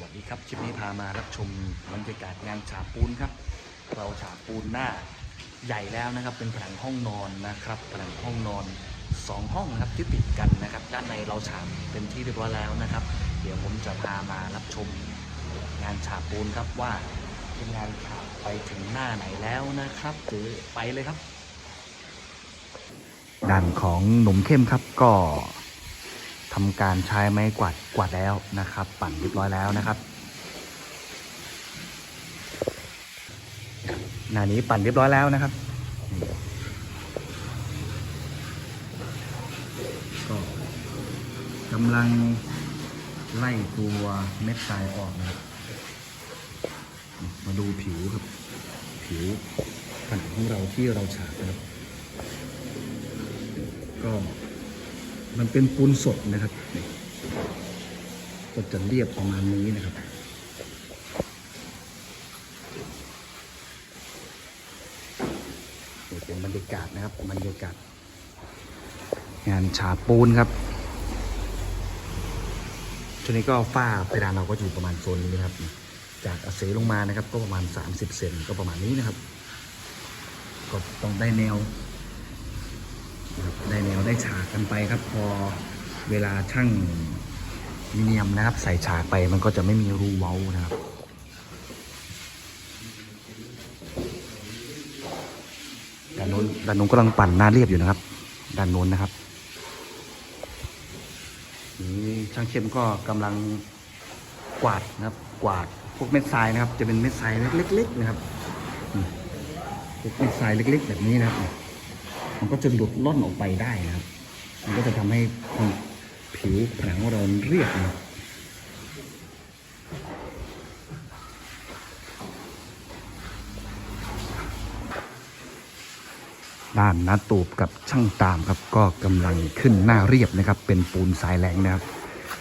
วัสดีครับคลิปนี้พามารับชมบรรยากาศงานฉาบปูนครับ เราฉาบปูนหน้าใหญ่แล้วนะครับ เป็นผนังห้องนอนนะครับผนังห้องนอนสองห้องนะครับที่ติดกันนะครับ ด้านในเราฉาบเป็นที่เรียบร้อยแล้วนะครับ เดี๋ยวผมจะพามารับชมงานฉาบปูนครับว่าเป็นงานฉาบไปถึงหน้าไหนแล้วนะครับหรือไปเลยครับ ด้านของหนุ่มเข้มครับก็ ทำการใช้ไม้กวาดกวาดแล้วนะครับ ปั่นเรียบร้อยแล้วนะครับหน้านี้ปั่นเรียบร้อยแล้วนะครับก็กำลังไล่ตัวเม็ดทรายออกนะครับ มาดูผิวครับ ผิวผนังของเราที่เราฉาบนะครับ ก็ มันเป็นปูนสดนะครับก็จะเรียบประมาณนี้นะครับเป็นบรรยากาศนะครับบรรยากาศ งานฉาปูนครับช่วงนี้ก็ฝ้าเพดานเราก็อยู่ประมาณโซนนี้นะครับ จากอาเสลงมานะครับ ก็ประมาณ 30 เซนก็ประมาณนี้นะครับ ก็ต้องได้แนว ได้แนวได้ฉากกันไปครับ พอเวลาช่างมิเนียมนะครับ ใส่ฉากไปมันก็จะไม่มีรูเว้านะครับด้านนู้นด้านนู้นกำลังปั่นหน้าเรียบอยู่นะครับ ด้านนู้นนะครับนี่ช่างเข้มก็กำลังกวาดนะครับ กวาดพวกเม็ดทรายนะครับ จะเป็นเม็ดทรายเล็กๆนะครับพวกเม็ดทรายเล็ก ๆ แบบนี้นะครับ มันก็จะหลุดล่อนออกไปได้นะครับ มันก็จะทำให้ผิวผนังของเราเรียบนะครับด้านนาตูบกับช่างตามครับ ก็กำลังขึ้นหน้าเรียบนะครับ เป็นปูนทรายแรงนะครับ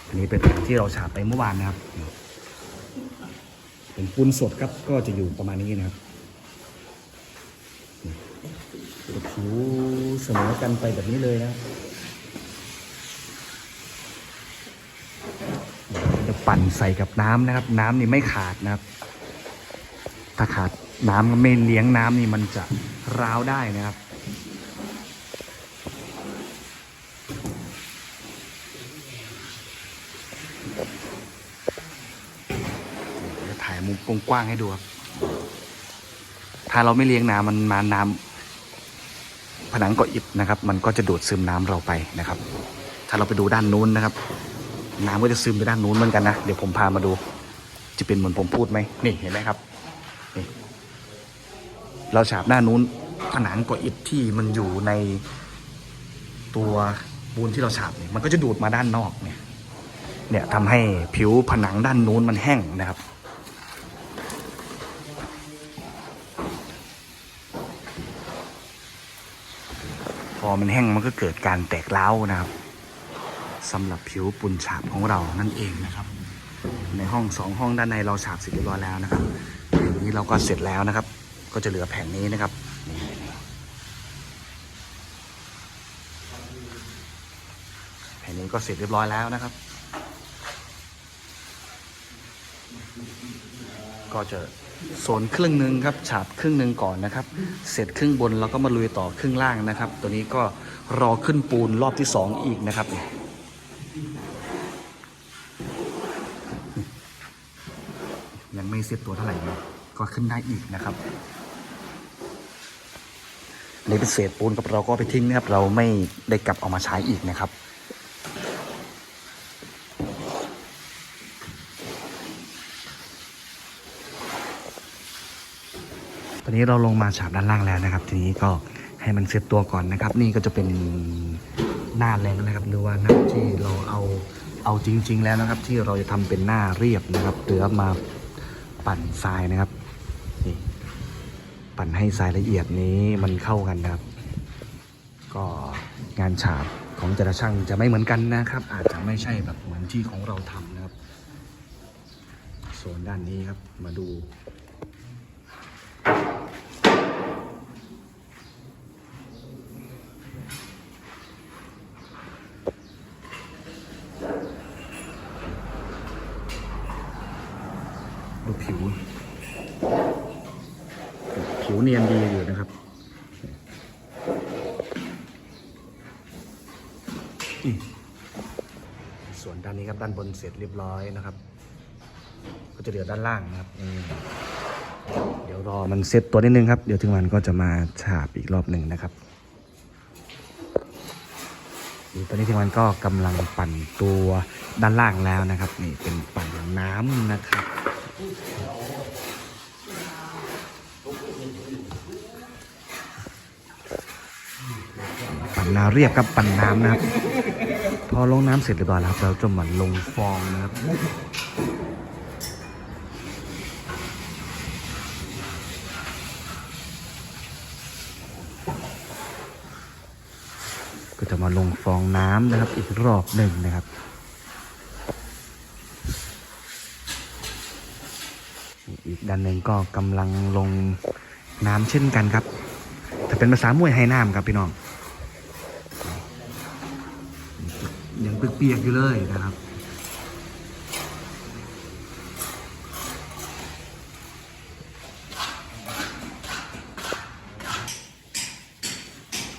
อันนี้เป็นผงที่เราฉาบไปเมื่อวานนะครับ เป็นปูนสดครับก็จะอยู่ประมาณนี้นะครับ ผิวเสมอกันไปแบบนี้เลยนะจะปั่นใส่กับน้ำนะครับ น้ำนี่ไม่ขาดนะครับ ถ้าขาดน้ำก็ไม่เลี้ยงน้ำนี่มันจะร้าวได้นะครับจะถ่ายมุมกว้างๆให้ดูครับ ถ้าเราไม่เลี้ยงน้ำมันมาน้ำ ผนังเกาะอิฐนะครับ มันก็จะดูดซึมน้ำเราไปนะครับ ถ้าเราไปดูด้านนู้นนะครับ น้ำก็จะซึมไปด้านนู้นเหมือนกันนะ เดี๋ยวผมพามาดู จะเป็นเหมือนผมพูดไหมนี่เห็นไหมครับนี่เราฉาบด้านู้น ผนังเกาะอิฐที่มันอยู่ในตัวปูนที่เราฉาบเนี่ยมันก็จะดูดมาด้านนอกเนี่ยเนี่ยทำให้ผิวผนังด้านนู้นมันแห้งนะครับ อมันแห้งมันก็เกิดการแตกเล้านะครับสำหรับผิวปูนฉาบของเรานั่นเองนะครับ ในห้องสองห้องด้านในเราฉาบเสร็จเรียบร้อยแล้วนะครับอย่างนี้เราก็เสร็จแล้วนะครับ ก็จะเหลือแผ่นนี้นะครับแผ่นนี้ก็เสร็จเรียบร้อยแล้วนะครับ ก็จะ โซนครึ่งหนึ่งครับฉาบครึ่งหนึ่งก่อนนะครับ เสร็จครึ่งบนเราก็มาลุยต่อครึ่งล่างนะครับ ตัวนี้ก็รอขึ้นปูนรอบที่สองอีกนะครับยังไม่เซ็ตตัวเท่าไหร่นะก็ขึ้นได้อีกนะครับอันเป็นเศษปูนกับเราก็ไปทิ้งนะครับ เราไม่ได้กลับเอามาใช้อีกนะครับ อนนี้เราลงมาฉาบด้านล่างแล้วนะครับ ทีนี้ก็ให้มันเซตตัวก่อนนะครับ นี่ก็จะเป็นหน้าแรงนะครับ หรือว่าหน้าที่เราเอาเอาจริง ๆ แล้วนะครับ ที่เราจะทำเป็นหน้าเรียบนะครับหรือเอมาปั่นทรายนะครับนี่ปั่นให้ทรายละเอียดนี้มันเข้ากันนะครับ ก็งานฉาบของแต่ละช่างจะไม่เหมือนกันนะครับ อาจจะไม่ใช่แบบเหมือนที่ของเราทำนะครับ ส่วนด้านนี้ครับมาดู ดูผิว ผิวเนียนดีอยู่นะครับ ส่วนด้านนี้ครับด้านบนเสร็จเรียบร้อยนะครับ ก็จะเหลือด้านล่างนะครับเดี๋ยวรอมันเซ็ตตัวนิดนึงครับ เดี๋ยวถึงวันก็จะมาฉาบอีกรอบหนึ่งนะครับนี่ตอนนี้ทีมงานก็กำลังปั่นตัวด้านล่างแล้วนะครับ นี่เป็นปั่นน้ำนะครับ ปั่นนาเรียบกับปั่นน้ำนะครับ พอลงน้ำเสร็จเรียบร้อยแล้วครับเราจะหมันลงฟองนะครับก็จะมาลงฟองน้ำนะครับอีกรอบหนึ่งนะครับ อีกด้านหนึ่งก็กำลังลงน้ำเช่นกันครับถ้าเป็นภาษามวยให้น้ำครับพี่น้อง ยังเปียกๆอยู่เลยนะครับ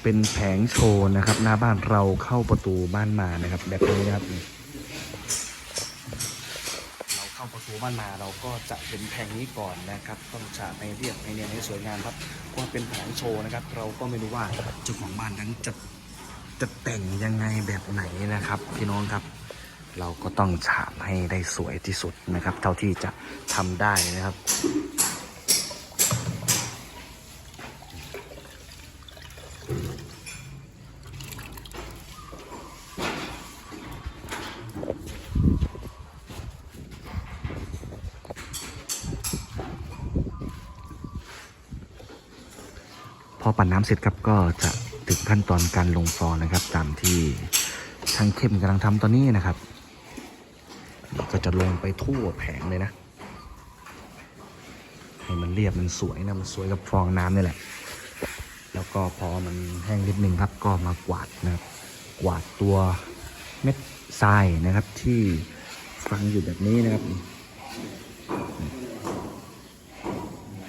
เป็นแผงโชว์นะครับ หน้าบ้านเราเข้าประตูบ้านมานะครับ แบบนี้นะครับูบ้านมาเราก็จะเห็นแผงนี้ก่อนนะครับ ต้องฉาบให้เรียบให้เนียนให้สวยงามครับเพราะว่าเป็นแผงโชว์นะครับ เราก็ไม่รู้ว่าเจ้าของบ้านนั้นจะจะแต่งยังไงแบบไหนนะครับ พี่น้องครับ เราก็ต้องฉาบให้ได้สวยที่สุดนะครับ เท่าที่จะทำได้นะครับ ปั่นน้ำเสร็จครับก็จะถึงขั้นตอนการลงฟองนะครับ ตามที่ทางเข้มกำลังทำตอนนี้นะครับก็จะลงไปทั่วแผงเลยนะ ให้มันเรียบมันสวยนะมันสวยกับฟองน้ำนี่แหละ แล้วก็พอมันแห้งนิดนึงครับ ก็มากวาดนะครับกวาดตัวเม็ดทรายนะครับที่ฟังอยู่แบบนี้นะครับ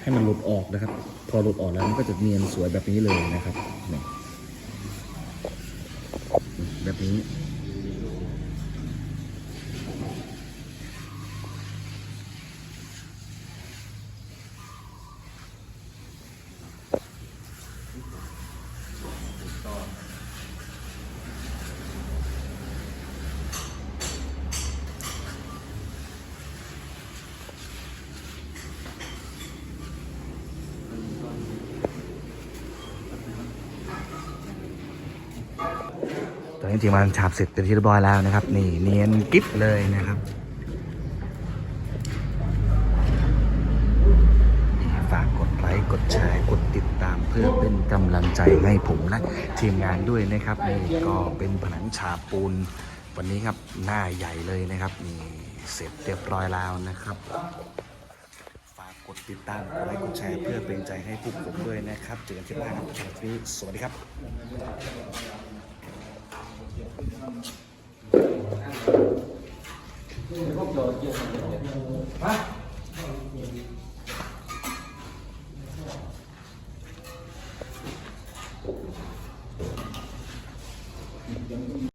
ให้มันหลุดออกนะครับ พอหลุดออกแล้วมันก็จะเนียนสวยแบบนี้เลยนะครับแบบนี้ ตอนนี้ทีมงานฉาบเสร็จเป็นที่เรียบร้อยแล้วนะครับ นี่เนียนกิ๊บเลยนะครับฝากกดไลค์กดแชร์กดติดตามเพื่อเป็นกำลังใจให้ผมและทีมงานด้วยนะครับนี่ก็เป็นผนังฉาบปูนวันนี้ครับหน้าใหญ่เลยนะครับนี่เสร็จเรียบร้อยแล้วนะครับฝากกดติดตาม กดไลค์ กดแชร์เพื่อเป็นใจให้พวกผมด้วยนะครับ เจอกันคลิปหน้าครับวันนี้สวัสดีครับ Hả?